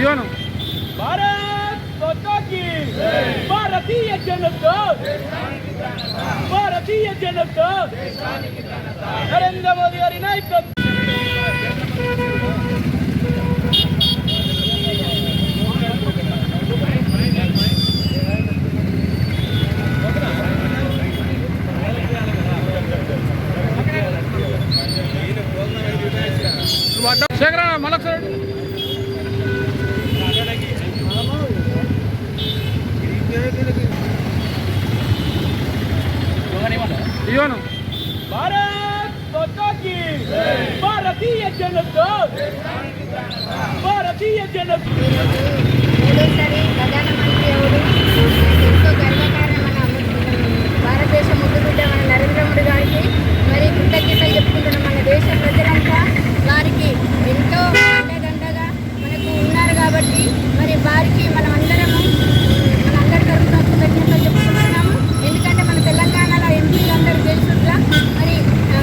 ఇవ్వను. భారతీయ జనతా. భారతీయ జనతా. నరేంద్ర మోదీ గారి నాయకత్వం. మూడోసారి ప్రధానమంత్రి ఎవరు? ఎంతో గర్వకారణం మన భారతదేశ ముద్దు బిడ్డ మన నరేంద్ర మోడీ గారికి మరి కృతజ్ఞతలు చెప్పుకుంటున్న మన దేశ ప్రజలంతా వారికి ఎంతో అండదండగా మనకు ఉన్నారు కాబట్టి మరి వారికి మనం అందరము మనందరి తరఫున కృతజ్ఞతలు చెప్పుకుంటున్నాము ఎందుకంటే మన తెలంగాణలో ఎంపీలు అందరూ తెలుసుగా మరి ఆ,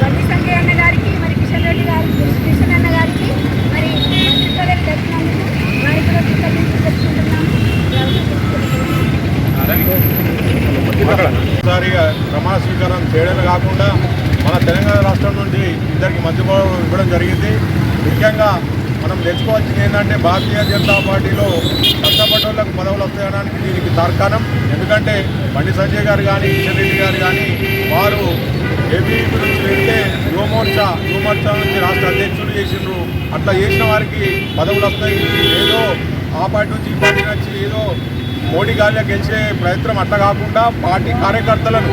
బండి సంజయ్ అన్న గారికి మరి కిషన్ రెడ్డి గారికి కిషన్ అన్న గారికి మరి మంత్రి పదవి దక్కినందుకు వారికి కూడా కృతజ్ఞతలు చెప్పుకుంటున్నాము ఒకసారిగా ప్రమాణ స్వీకారం చేయడమే కాకుండా మన తెలంగాణ రాష్ట్రం నుండి ఇద్దరికి మధ్య ఇవ్వడం జరిగింది. ముఖ్యంగా మనం తెచ్చుకోవాల్సింది ఏంటంటే భారతీయ జనతా పార్టీలో కష్టపడ్డోళ్ళకు పదవులు వస్తాయడానికి దీనికి తార్కాణం. ఎందుకంటే బండి సంజయ్ గారు కానీ కిషన్ రెడ్డి గారు కానీ వారు ఏపీ నుంచి వెళ్తే యువమోర్చా యువమోర్చా నుంచి రాష్ట్ర అధ్యక్షులు చేసిండ్రు. అట్లా చేసిన వారికి పదవులు వస్తాయి. ఏదో ఆ పార్టీ నుంచి ఈ పార్టీ నుంచి ఏదో మోడీ గాలిలో గెలిచే ప్రయత్నం అట్లా కాకుండా పార్టీ కార్యకర్తలను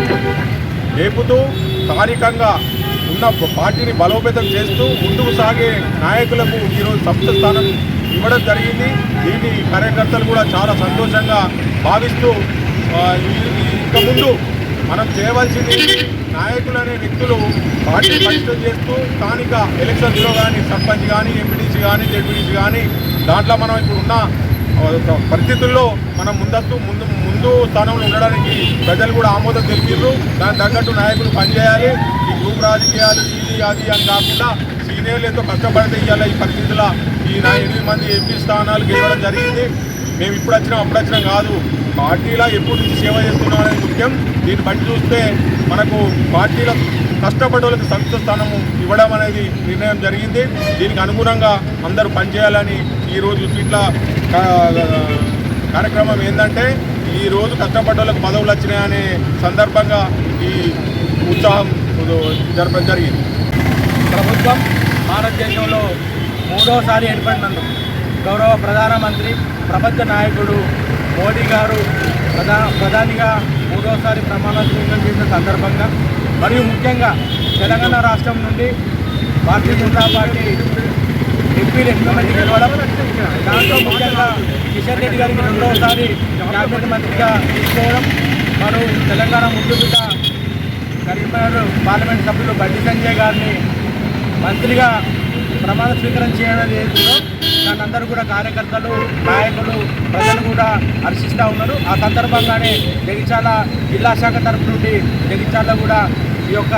లేపుతూ స్థానికంగా ఉన్న పార్టీని బలోపేతం చేస్తూ ముందుకు సాగే నాయకులకు ఈరోజు సంస్థ స్థానం ఇవ్వడం జరిగింది. దీన్ని కార్యకర్తలు కూడా చాలా సంతోషంగా భావిస్తూ ఆ, ముందు మనం చేయవలసింది నాయకులు అనే వ్యక్తులు పార్టీ పరిస్థితి చేస్తూ స్థానిక ఎలక్షన్స్లో కానీ సర్పంచ్ కానీ ఎంపీటీసీ కానీ జెడ్పీటీసీ కానీ దాంట్లో మనం ఇప్పుడు ఉన్న పరిస్థితుల్లో మనం ముందస్తు ముందు ముందు స్థానంలో ఉండడానికి ప్రజలు కూడా ఆమోదం తెలిపారు దాని తగ్గట్టు నాయకులు పనిచేయాలి. ఈ గ్రూప్ రాజకీయాలు ఇది అది అని కాకుండా సీనియర్లు ఎంతో కష్టపడితే ఇవ్వాలి ఈ పరిస్థితుల్లో ఈ నా ఎనిమిది మంది ఎంపీ స్థానాలు గెలవడం జరిగింది. మేము ఇప్పుడు వచ్చినాం అప్పుడు వచ్చినాం కాదు. పార్టీలా ఎప్పుడు నుంచి సేవ చేస్తున్నాం అనేది ముఖ్యం. దీన్ని బట్టి చూస్తే మనకు పార్టీలో కష్టపడేవాళ్ళకి సంస్థ స్థానము ఇవ్వడం అనేది నిర్ణయం జరిగింది. దీనికి అనుగుణంగా అందరూ పనిచేయాలని ఈరోజు సీట్ల కార్యక్రమం ఏంటంటే ఈరోజు కష్టపడ్డ వాళ్ళకి పదవులు వచ్చినాయనే సందర్భంగా ఈ ఉత్సాహం జరపడం జరిగింది. ప్రభుత్వం భారతదేశంలో మూడోసారి ఏర్పడినందుకు గౌరవ ప్రధానమంత్రి ప్రపంచ నాయకుడు మోడీ గారు ప్రధా ప్రధానిగా మూడోసారి ప్రమాణ స్వీకారం చేసిన సందర్భంగా మరియు ముఖ్యంగా తెలంగాణ రాష్ట్రం నుండి భారతీయ జనతా పార్టీ ఎంపీలు ఎంతో మంది గెలవడం. దాంట్లో ముఖ్యంగా కిషన్ రెడ్డి గారికి రెండవసారి క్యాబినెట్ మంత్రిగా తీసుకోవడం మరియు తెలంగాణ ముందు బిడ్డ కరీంనగర్ పార్లమెంట్ సభ్యులు బండి సంజయ్ గారిని మంత్రిగా ప్రమాణ స్వీకారం చేయడం జరుగుతుందో దాని అందరూ కూడా కార్యకర్తలు నాయకులు ప్రజలు కూడా హర్షిస్తూ ఉన్నారు. ఆ సందర్భంగానే జగిత్యాల జిల్లా శాఖ తరఫు నుండి జగిత్యాల కూడా ఈ యొక్క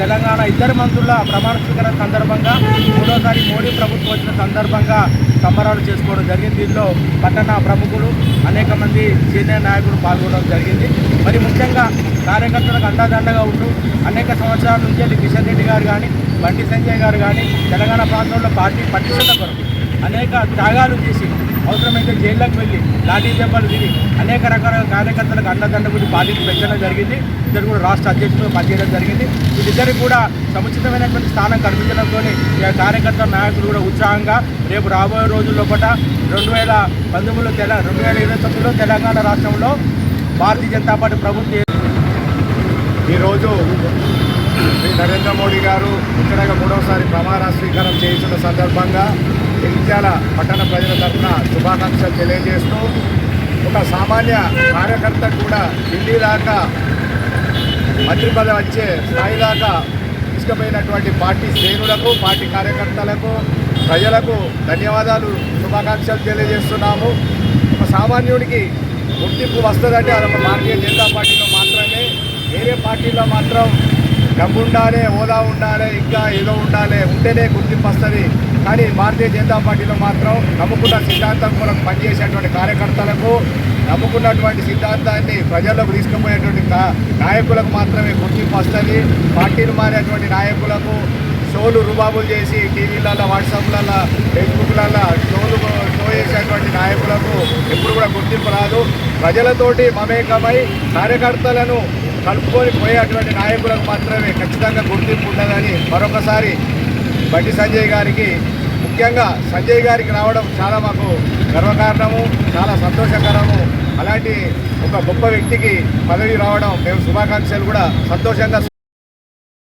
తెలంగాణ ఇద్దరు మంత్రుల ప్రమాణ స్వీకరణ సందర్భంగా మూడోసారి మోడీ ప్రభుత్వం వచ్చిన సందర్భంగా సంబరాలు చేసుకోవడం జరిగింది. దీనిలో పట్టణ ప్రముఖులు అనేక మంది సీనియర్ నాయకులు పాల్గొనడం జరిగింది. మరి ముఖ్యంగా కార్యకర్తలకు అండదండగా ఉంటూ అనేక సంవత్సరాల నుంచి కిషన్ రెడ్డి గారు కానీ బండి సంజయ్ గారు కానీ తెలంగాణ ప్రాంతంలో పార్టీ పటిష్టత కొరకు అనేక త్యాగాలు చేసి అవసరమైతే జైల్లోకి వెళ్ళి లాఠీ దెబ్బలు తిని అనేక రకాల కార్యకర్తలకు అండదండ గురించి పార్టీకి పెంచడం జరిగింది. ఇద్దరు కూడా రాష్ట్ర అధ్యక్షులు పనిచేయడం జరిగింది. వీళ్ళిద్దరికి కూడా సముచితమైనటువంటి స్థానం కల్పించడంతో కార్యకర్త నాయకులు కూడా ఉత్సాహంగా రేపు రాబోయే రోజుల్లో పట రెండు వేల పంతొమ్మిదిలో తెల రెండు వేల ఇరవై తొమ్మిదిలో తెలంగాణ రాష్ట్రంలో భారతీయ జనతా పార్టీ ప్రభుత్వం ఈరోజు శ్రీ నరేంద్ర మోడీ గారు ఇక్కడ మూడవసారి ప్రమాణ స్వీకారం చేస్తున్న సందర్భంగా జగిత్యాల పట్టణ ప్రజల తరఫున శుభాకాంక్షలు తెలియజేస్తూ ఒక సామాన్య కార్యకర్త కూడా ఢిల్లీ దాకా మంత్రి పదవి వచ్చే స్థాయి దాకా తీసుకుపోయినటువంటి పార్టీ శ్రేణులకు పార్టీ కార్యకర్తలకు ప్రజలకు ధన్యవాదాలు శుభాకాంక్షలు తెలియజేస్తున్నాము. ఒక సామాన్యుడికి గుర్తింపు వస్తుందంటే అదొక భారతీయ జనతా పార్టీలో మాత్రమే. వేరే పార్టీలో మాత్రం డబ్బు ఉండాలి హోదా ఉండాలి ఇంకా ఏదో ఉండాలి ఉంటేనే గుర్తింపు వస్తుంది. కానీ భారతీయ జనతా పార్టీలో మాత్రం నమ్ముకున్న సిద్ధాంతం కొరకు పనిచేసేటువంటి కార్యకర్తలకు నమ్ముకున్నటువంటి సిద్ధాంతాన్ని ప్రజల్లోకి తీసుకుపోయేటువంటి నాయకులకు మాత్రమే గుర్తింపు వస్తుంది. పార్టీలు మారేటువంటి నాయకులకు షోలు రుబాబులు చేసి టీవీలలో వాట్సాప్లలో ఫేస్బుక్లలో షోలు షో చేసేటువంటి నాయకులకు ఎప్పుడు కూడా గుర్తింపు రాదు. ప్రజలతోటి మమేకమై కార్యకర్తలను కలుపుకొని పోయేటువంటి నాయకులకు మాత్రమే ఖచ్చితంగా గుర్తింపు ఉండదని మరొకసారి బండి సంజయ్ గారికి ముఖ్యంగా సంజయ్ గారికి రావడం చాలా మాకు గర్వకారణము చాలా సంతోషకరము. అలాంటి ఒక గొప్ప వ్యక్తికి పదవి రావడం మేము శుభాకాంక్షలు కూడా సంతోషంగా